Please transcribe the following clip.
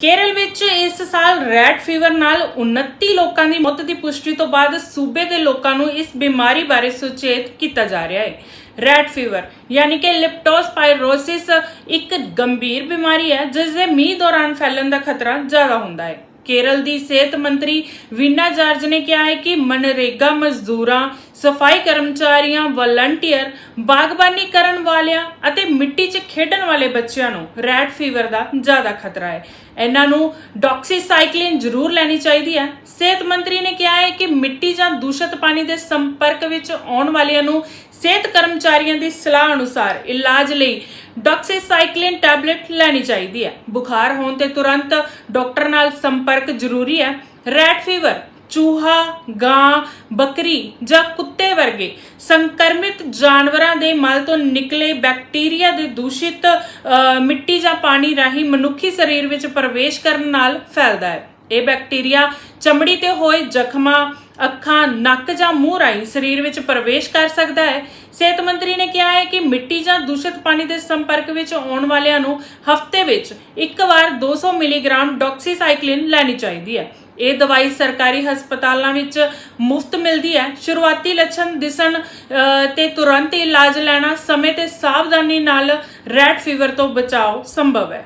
ਕੇਰਲ ਵਿੱਚ ਇਸ ਸਾਲ ਰੈਡ ਫੀਵਰ ਨਾਲ 29 ਲੋਕਾਂ ਦੀ ਮੌਤ ਦੀ ਪੁਸ਼ਟੀ ਤੋਂ ਬਾਅਦ ਸੂਬੇ ਦੇ ਲੋਕਾਂ ਨੂੰ ਇਸ ਬਿਮਾਰੀ ਬਾਰੇ ਸੁਚੇਤ ਕੀਤਾ ਜਾ ਰਿਹਾ ਹੈ। ਰੈਡ ਫੀਵਰ, ਯਾਨੀ ਕਿ ਲਿਪਟੋਸਪਾਇਰੋਸਿਸ, ਇੱਕ ਗੰਭੀਰ ਬਿਮਾਰੀ ਹੈ ਜਿਸ ਦੇ ਮੀਂਹ ਦੌਰਾਨ ਫੈਲਣ ਦਾ ਖਤਰਾ ਜ਼ਿਆਦਾ ਹੁੰਦਾ ਹੈ। ਕੇਰਲ ਦੀ ਸਿਹਤ ਮੰਤਰੀ ਵੀਨਾ ਜਾਰਜ ਨੇ ਕਿਹਾ ਹੈ ਕਿ ਮਨਰੇਗਾ ਮਜ਼ਦੂਰਾਂ, ਸਫ਼ਾਈ ਕਰਮਚਾਰੀਆਂ, ਵਲੰਟੀਅਰ, ਬਾਗਬਾਨੀ ਕਰਨ ਵਾਲਿਆਂ ਅਤੇ ਮਿੱਟੀ 'ਚ ਖੇਡਣ ਵਾਲੇ ਬੱਚਿਆਂ ਨੂੰ ਰੈਟ ਫੀਵਰ ਦਾ ਜ਼ਿਆਦਾ ਖਤਰਾ ਹੈ। ਇਹਨਾਂ ਨੂੰ ਡਾਕਸੀਸਾਈਕਲਿਨ ਜ਼ਰੂਰ ਲੈਣੀ ਚਾਹੀਦੀ ਹੈ। ਸਿਹਤ ਮੰਤਰੀ ਨੇ ਕਿਹਾ ਹੈ ਕਿ ਮਿੱਟੀ ਜਾਂ ਦੂਸ਼ਿਤ ਪਾਣੀ ਦੇ ਸੰਪਰਕ ਵਿੱਚ ਆਉਣ ਵਾਲਿਆਂ ਨੂੰ ਸਿਹਤ ਕਰਮਚਾਰੀਆਂ ਦੀ ਸਲਾਹ ਅਨੁਸਾਰ ਇਲਾਜ ਲਈ ਡਾਕਸੀਸਾਈਕਲਿਨ ਟੈਬਲੇਟ ਲੈਣੀ ਚਾਹੀਦੀ ਹੈ। ਬੁਖਾਰ ਹੋਣ ਤੇ ਤੁਰੰਤ ਡਾਕਟਰ ਨਾਲ ਸੰਪਰਕ ਜ਼ਰੂਰੀ ਹੈ। ਰੈਟ ਫੀਵਰ, ਚੂਹਾ, ਗਾਂ, ਬੱਕਰੀ ਜਾਂ ਕੁੱਤੇ ਵਰਗੇ ਸੰਕਰਮਿਤ ਜਾਨਵਰਾਂ ਦੇ ਮਲ ਤੋਂ ਨਿਕਲੇ ਬੈਕਟੀਰੀਆ ਦੇ ਦੂਸ਼ਿਤ ਮਿੱਟੀ ਜਾਂ ਪਾਣੀ ਰਾਹੀਂ ਮਨੁੱਖੀ ਸਰੀਰ ਵਿੱਚ ਪ੍ਰਵੇਸ਼ ਕਰਨ ਨਾਲ ਫੈਲਦਾ ਹੈ। ਇਹ ਬੈਕਟੀਰੀਆ ਚਮੜੀ ਤੇ ਹੋਏ ਜ਼ਖਮਾਂ ਅੱਖਾਂ, ਨੱਕ ਜਾਂ ਮੂੰਹ ਰਾਹੀਂ ਸਰੀਰ ਵਿੱਚ ਪ੍ਰਵੇਸ਼ ਕਰ ਸਕਦਾ ਹੈ। ਸਿਹਤ ਮੰਤਰੀ ਨੇ ਕਿਹਾ ਹੈ ਕਿ ਮਿੱਟੀ ਜਾਂ ਦੂਸ਼ਿਤ ਪਾਣੀ ਦੇ ਸੰਪਰਕ ਵਿੱਚ ਆਉਣ ਵਾਲਿਆਂ ਨੂੰ ਹਫ਼ਤੇ ਵਿੱਚ ਇੱਕ ਵਾਰ 200 ਮਿਲੀਗ੍ਰਾਮ ਡਾਕਸੀਸਾਈਕਲਿਨ ਲੈਣੀ ਚਾਹੀਦੀ ਹੈ। ਇਹ ਦਵਾਈ ਸਰਕਾਰੀ ਹਸਪਤਾਲਾਂ ਵਿੱਚ ਮੁਫਤ ਮਿਲਦੀ ਹੈ। ਸ਼ੁਰੂਆਤੀ ਲੱਛਣ ਦਿਸਣ ਤੇ ਤੁਰੰਤ ਇਲਾਜ ਲੈਣਾ ਸਮੇਂ ਤੇ ਸਾਵਧਾਨੀ ਨਾਲ ਰੈਟ ਫੀਵਰ ਤੋਂ ਬਚਾਓ ਸੰਭਵ ਹੈ।